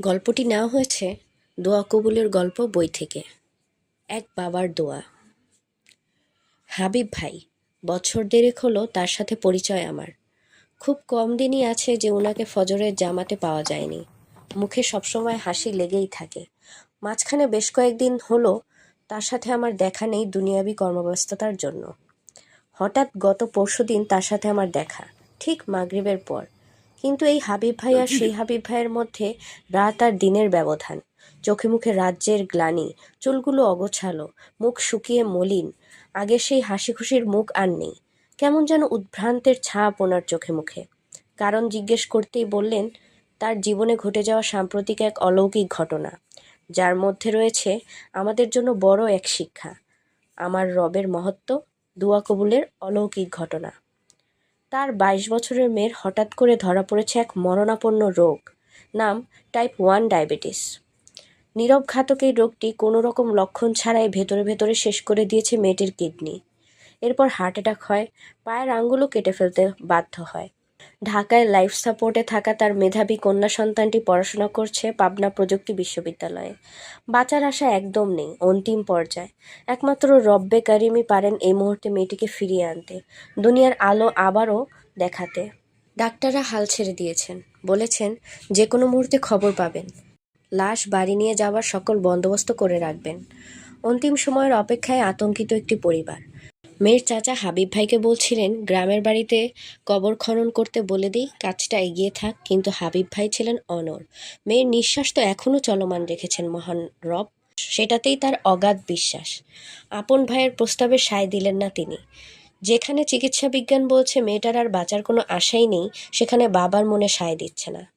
গল্পটি নেওয়া হয়েছে দোয়া কবুলের গল্প বই থেকে। এক বাবার দোয়া। হাবিব ভাই, বছর দেড়েক হলো তার সাথে পরিচয় আমার। খুব কম দিনই আছে যে ওনাকে ফজরের জামাতে পাওয়া যায়নি। মুখে সবসময় হাসি লেগেই থাকে। মাঝখানে বেশ কয়েকদিন হলো তার সাথে আমার দেখা নেই দুনিয়াবি কর্মব্যস্ততার জন্য। হঠাৎ গত পরশুদিন তার সাথে আমার দেখা, ঠিক মাগরিবের পর। কিন্তু এই হাবিব ভাই আর সেই হাবিব ভাইয়ের মধ্যে রাত আর দিনের ব্যবধান। চোখে মুখে রাজ্যের গ্লানি, চুলগুলো অগোছালো, মুখ শুকিয়ে মলিন, আগে সেই হাসি খুশির মুখ আর নেই। কেমন যেন উদ্ভ্রান্তের ছাপ ওনার চোখে মুখে। কারণ জিজ্ঞেস করতেই বললেন, তার জীবনে ঘটে যাওয়া সাম্প্রতিক এক অলৌকিক ঘটনা। যার মধ্যে রয়েছে আমাদের জন্য বড় এক শিক্ষা। আমার রবের মহত্ব, দুয়া কবুলের অলৌকিক ঘটনা। তার বাইশ বছরের মেয়ের হঠাৎ করে ধরা পড়েছে এক মরণাপন্ন রোগ, নাম টাইপ ওয়ান ডায়াবেটিস নীরব ঘাতক এই রোগটি কোনো রকম লক্ষণ ছাড়াই ভেতরে ভেতরে শেষ করে দিয়েছে মেয়েটির কিডনি। এরপর হার্ট অ্যাটাক হয়, পায়ের আঙ্গুলও কেটে ফেলতে বাধ্য হয়। ঢাকায় লাইফ সাপোর্টে থাকা তার মেধাবী কন্যা সন্তানটি পড়াশোনা করছে পাবনা প্রযুক্তি বিশ্ববিদ্যালয়ে। বাঁচার আশা একদম নেই, অন্তিম পর্যায়ে। একমাত্র রব্বে কারিমই পারেন এই মুহূর্তে মেয়েটিকে ফিরিয়ে আনতে, দুনিয়ার আলো আবারও দেখাতে। ডাক্তাররা হাল ছেড়ে দিয়েছেন, বলেছেন যে কোনো মুহূর্তে খবর পাবেন। লাশ বাড়ি নিয়ে যাওয়ার সকল বন্দোবস্ত করে রাখবেন। অন্তিম সময়ের অপেক্ষায় আতঙ্কিত একটি পরিবার। মেয়ের চাচা হাবিব ভাইকে বলছিলেন, গ্রামের বাড়িতে কবর খনন করতে বলে দিই, কাজটা এগিয়ে থাক। কিন্তু হাবিব ভাই ছিলেন অনর মেয়ের নিঃশ্বাস তো এখনও চলমান রেখেছেন মহান রব, সেটাতেই তার অগাধ বিশ্বাস। আপন ভাইয়ের প্রস্তাবে সায় দিলেন না তিনি। যেখানে চিকিৎসা বিজ্ঞান বলছে, মেয়েটার আর বাঁচার কোনো আশাই নেই, সেখানে বাবার মনে সায় দিচ্ছে না।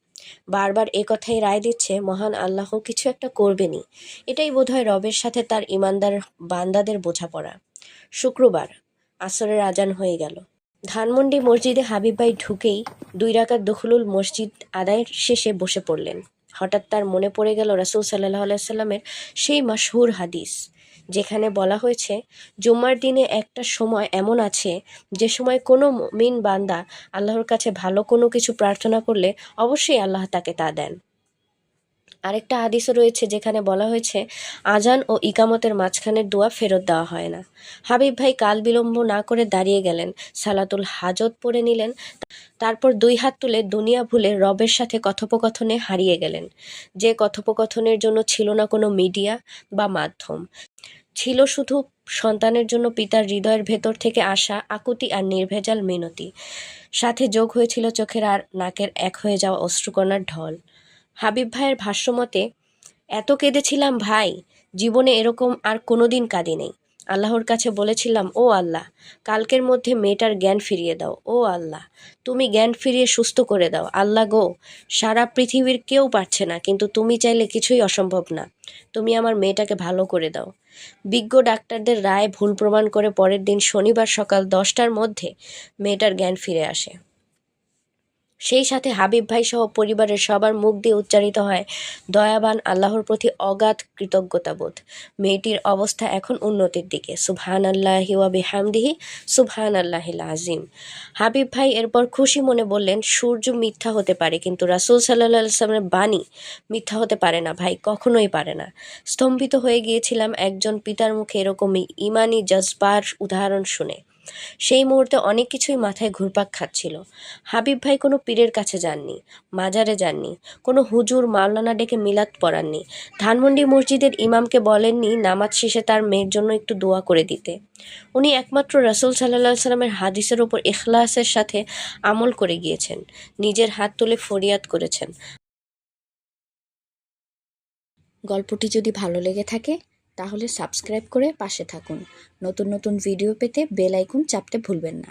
বারবার এ কথাই রায় দিচ্ছে, মহান আল্লাহ কিছু একটা করবেনই। এটাই বোধহয় রবের সাথে তার ইমানদার বান্দাদের বোঝাপড়া। শুক্রবার আসরের আজান হয়ে গেল। ধানমন্ডি মসজিদে হাবিব ভাই ঢুকেই দুই রাকাত দখলুল মসজিদ আদায়ের শেষে বসে পড়লেন। হঠাৎ তার মনে পড়ে গেল রাসুল সাল্লাহ আলাইসাল্লামের সেই মাসহুর হাদিস, যেখানে বলা হয়েছে, জুম্মার দিনে একটা সময় এমন আছে, যে সময় কোনো মিন বান্দা আল্লাহর কাছে ভালো কোনো কিছু প্রার্থনা করলে অবশ্যই আল্লাহ তাকে তা দেন। আরেকটা হাদিসও রয়েছে যেখানে বলা হয়েছে, আজান ও ইকামতের মাঝখানের দোয়া ফেরত দেওয়া হয় না। হাবিব ভাই কাল বিলম্ব না করে দাঁড়িয়ে গেলেন, সালাতুল হাজত পড়ে নিলেন, তারপর দুই হাত তুলে দুনিয়া ভুলে রবের সাথে কথোপকথনে হারিয়ে গেলেন। যে কথোপকথনের জন্য ছিল না কোনো মিডিয়া বা মাধ্যম, ছিল শুধু সন্তানের জন্য পিতার হৃদয়ের ভেতর থেকে আসা আকুতি আর নির্ভেজাল মিনতি। সাথে যোগ হয়েছিল চোখের আর নাকের এক হয়ে যাওয়া অশ্রুকণার ঢল। হাবিব ভাইয়ের ভাষ্যমতে এত কেঁদেছিলাম ভাই, জীবনে এরকম আর কোনোদিন কাঁদি নেই। আল্লাহর কাছে বলেছিলাম, ও আল্লাহ, কালকের মধ্যে মেয়েটার জ্ঞান ফিরিয়ে দাও, ও আল্লাহ, তুমি জ্ঞান ফিরিয়ে সুস্থ করে দাও। আল্লাহ গো, সারা পৃথিবীর কেউ পারছে না, কিন্তু তুমি চাইলে কিছুই অসম্ভব না। তুমি আমার মেয়েটাকে ভালো করে দাও। বিজ্ঞ ডাক্তারদের রায় ভুল প্রমাণ করে পরের দিন শনিবার সকাল দশটার মধ্যে মেয়েটার জ্ঞান ফিরে আসে। সেই সাথে হাবিব ভাই সহ পরিবারের সবার মুখ দিয়ে উচ্চারিত হয়, দয়াবান আল্লাহর প্রতি অগাধ কৃতজ্ঞতাবোধ। মেয়েটির অবস্থা এখন উন্নতির দিকে। সুবহান আল্লাহি ওয়াবি হামদিহি সুবহান আল্লাহিল আজিম হাবিব ভাই এরপর খুশি মনে বললেন, সূর্য মিথ্যা হতে পারে, কিন্তু রাসুল সাল্লাহ সাল্লামের বাণী মিথ্যা হতে পারে না ভাই, কখনোই পারে না। স্তম্ভিত হয়ে গিয়েছিলাম একজন পিতার মুখে এরকমই ইমানি জজবার উদাহরণ শুনে। সেই মুহূর্তে অনেক কিছুই মাথায় ঘুরপাক খাচ্ছিল। হাবিব ভাই কোনো পীরের কাছে যাননি, মাজারে যাননি, কোনো হুজুর মাওলানা ডেকে মিলাদ পড়াননি, ধানমন্ডি মসজিদের ইমামকে বলেননি নামাজ শেষে তার মেয়ের জন্য একটু দোয়া করে দিতে। উনি একমাত্র রাসুল সাল্লাহ সাল্লামের হাদিসের ওপর এখলাসের সাথে আমল করে গিয়েছেন, নিজের হাত তুলে ফরিয়াদ করেছেন। গল্পটি যদি ভালো লেগে থাকে তাহলে সাবস্ক্রাইব করে পাশে থাকুন। নতুন নতুন ভিডিও পেতে বেল আইকন চাপতে ভুলবেন না।